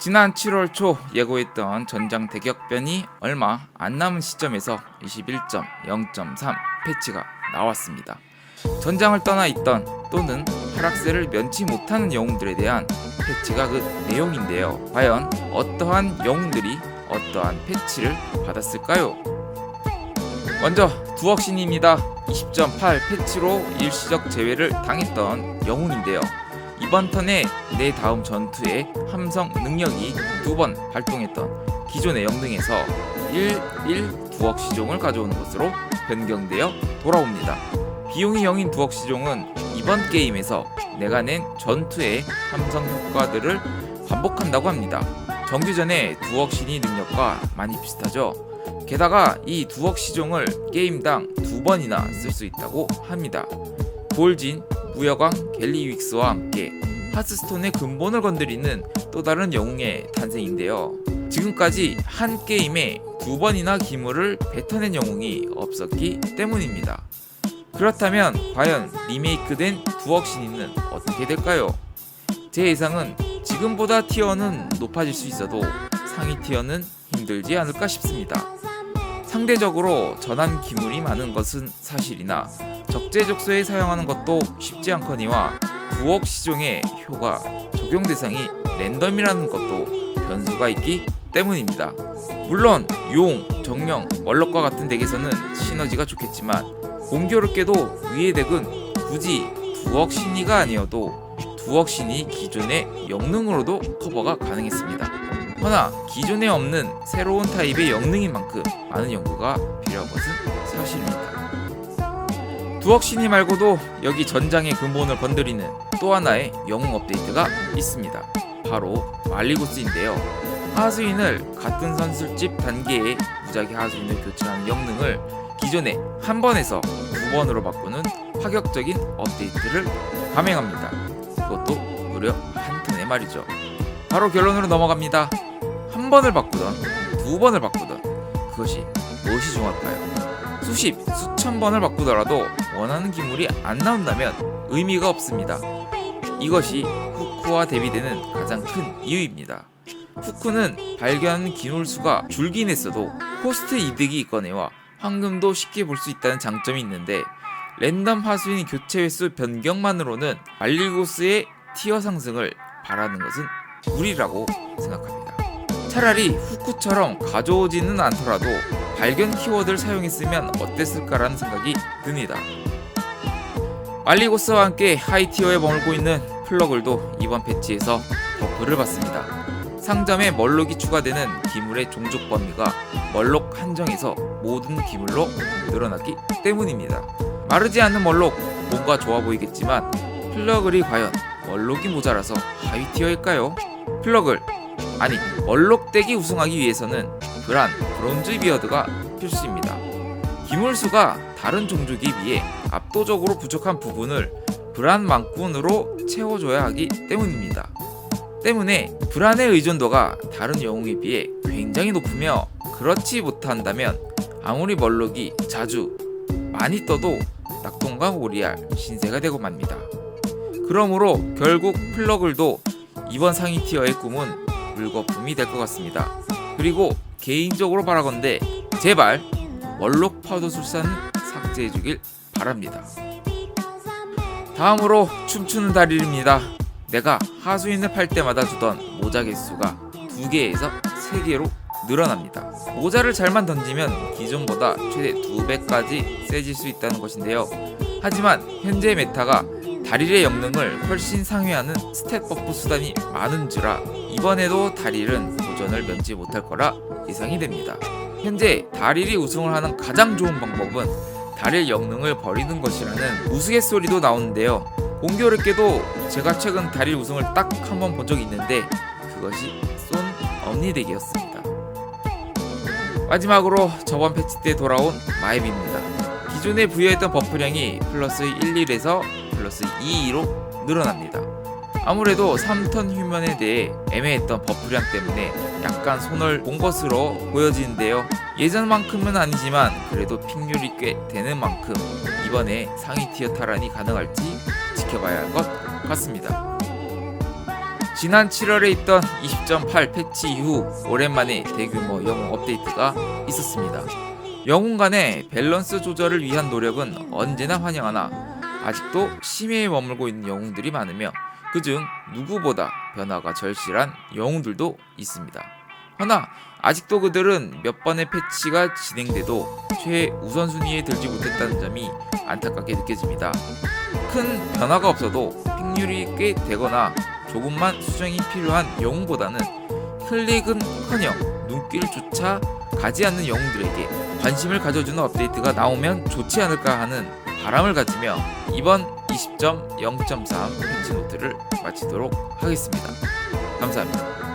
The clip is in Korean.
지난 7월 초 예고했던 전장 대격변이 얼마 안 남은 시점에서 21.0.3 패치가 나왔습니다. 전장을 떠나 있던 또는 하락세를 면치 못하는 영웅들에 대한 패치가 그 내용인데요. 과연 어떠한 영웅들이 어떠한 패치를 받았을까요? 먼저 두억신입니다. 20.8 패치로 일시적 제외를 당했던 영웅인데요. 이번 턴에 내 다음 전투에 함성 능력이 두 번 발동했던 기존의 영능에서 1, 1 두억 시종을 가져오는 것으로 변경되어 돌아옵니다. 비용이 0인 두억 시종은 이번 게임에서 내가 낸 전투의 함성 효과들을 반복한다고 합니다. 정규전의 두억 신이 능력과 많이 비슷하죠. 게다가 이 두억 시종을 게임당 두 번이나 쓸 수 있다고 합니다. 볼진, 무여광, 갤리윅스와 함께 하스스톤의 근본을 건드리는 또 다른 영웅의 탄생인데요. 지금까지 한 게임에 두 번이나 기물을 뱉어낸 영웅이 없었기 때문입니다. 그렇다면 과연 리메이크된 두억 신이는 어떻게 될까요? 제 예상은 지금보다 티어는 높아질 수 있어도 상위 티어는 힘들지 않을까 싶습니다. 상대적으로 전환 기물이 많은 것은 사실이나 적재적소에 사용하는 것도 쉽지 않거니와 부억 시종의 효과 적용 대상이 랜덤이라는 것도 변수가 있기 때문입니다. 물론 용, 정령, 월럭과 같은 덱에서는 시너지가 좋겠지만 공교롭게도 위의 덱은 굳이 두억 신이가 아니어도 두억 신이 기존의 영능으로도 커버가 가능했습니다. 허나 기존에 없는 새로운 타입의 영능인 만큼 많은 연구가 필요한 것은 사실입니다. 두억 신이 말고도 여기 전장의 근본을 건드리는 또 하나의 영웅 업데이트가 있습니다. 바로 말리고스인데요. 하수인을 같은 선술집 단계의 무작위 하수인을 교체하는 영능을 기존에 한 번에서 두 번으로 바꾸는 파격적인 업데이트를 감행합니다. 그것도 무려 한 턴에 말이죠. 바로 결론으로 넘어갑니다. 한 번을 바꾸던 두 번을 바꾸던 그것이 무엇이 중요할까요? 수십, 수천 번을 바꾸더라도 원하는 기물이 안 나온다면 의미가 없습니다. 이것이 후쿠와 대비되는 가장 큰 이유입니다. 후쿠는 발견하는 기물 수가 줄긴 했어도 코스트 이득이 있거니와 황금도 쉽게 볼 수 있다는 장점이 있는데 랜덤 하수인 교체 횟수 변경만으로는 말리고스의 티어 상승을 바라는 것은 무리라고 생각합니다. 차라리 후쿠처럼 가져오지는 않더라도 발견 키워드를 사용했으면 어땠을까라는 생각이 듭니다. 말리고스와 함께 하이티어에 머물고 있는 플러글도 이번 패치에서 버프를 받습니다. 상점에 멀록이 추가되는 기물의 종족 범위가 멀록 한정에서 모든 기물로 늘어났기 때문입니다. 마르지 않는 멀록 뭔가 좋아 보이겠지만 플러글이 과연 멀록이 모자라서 하위티어일까요? 플러글 아니 멀록덱이 우승하기 위해서는 브란 브론즈 비어드가 필수입니다. 기물수가 다른 종족에 비해 압도적으로 부족한 부분을 망군으로 채워줘야 하기 때문입니다. 때문에 불안의 의존도가 다른 영웅에 비해 굉장히 높으며 그렇지 못한다면 아무리 멀록이 자주 많이 떠도 낙동강 오리알 신세가 되고 맙니다. 그러므로 결국 플러글도 이번 상위 티어의 꿈은 물거품이 될 것 같습니다. 그리고 개인적으로 바라건대 제발 멀록 파도술사는 삭제해주길 바랍니다. 다음으로 춤추는 다리입니다. 내가 하수인을 팔 때마다 주던 모자 개수가 두 개에서 세 개로 늘어납니다. 모자를 잘만 던지면 기존보다 최대 두 배까지 세질 수 있다는 것인데요. 하지만 현재 메타가 다릴의 영능을 훨씬 상회하는 스탯 버프 수단이 많은지라 이번에도 다릴은 도전을 면치 못할 거라 예상이 됩니다. 현재 다릴이 우승을 하는 가장 좋은 방법은 다릴 영능을 버리는 것이라는 우스갯소리도 나오는데요. 공교롭게도 제가 최근 다릴 우승을 딱 한 번 본 적이 있는데 그것이 쏜 엄니덱이었습니다. 마지막으로 저번 패치 때 돌아온 마입입니다. 기존에 부여했던 버프량이 플러스 1, 1에서 2, 2로 늘어납니다. 아무래도 3턴 휴면에 대해 애매했던 버프량 때문에 약간 손을 본 것으로 보여지는데요. 예전만큼은 아니지만 그래도 픽률이 꽤 되는 만큼 이번에 상위 티어 탈환이 가능할지 지켜봐야 할 것 같습니다. 지난 7월에 있던 20.8 패치 이후 오랜만에 대규모 영웅 업데이트가 있었습니다. 영웅 간의 밸런스 조절을 위한 노력은 언제나 환영하나 아직도 심해에 머물고 있는 영웅들이 많으며 그중 누구보다 변화가 절실한 영웅들도 있습니다. 허나 아직도 그들은 몇 번의 패치가 진행돼도 최우선순위에 들지 못했다는 점이 안타깝게 느껴집니다. 큰 변화가 없어도 픽률이 꽤 되거나 조금만 수정이 필요한 영웅보다는 클릭은커녕 눈길조차 가지 않는 영웅들에게 관심을 가져주는 업데이트가 나오면 좋지 않을까 하는 바람을 가지며 이번 20.0.3 패치 노트를 마치도록 하겠습니다. 감사합니다.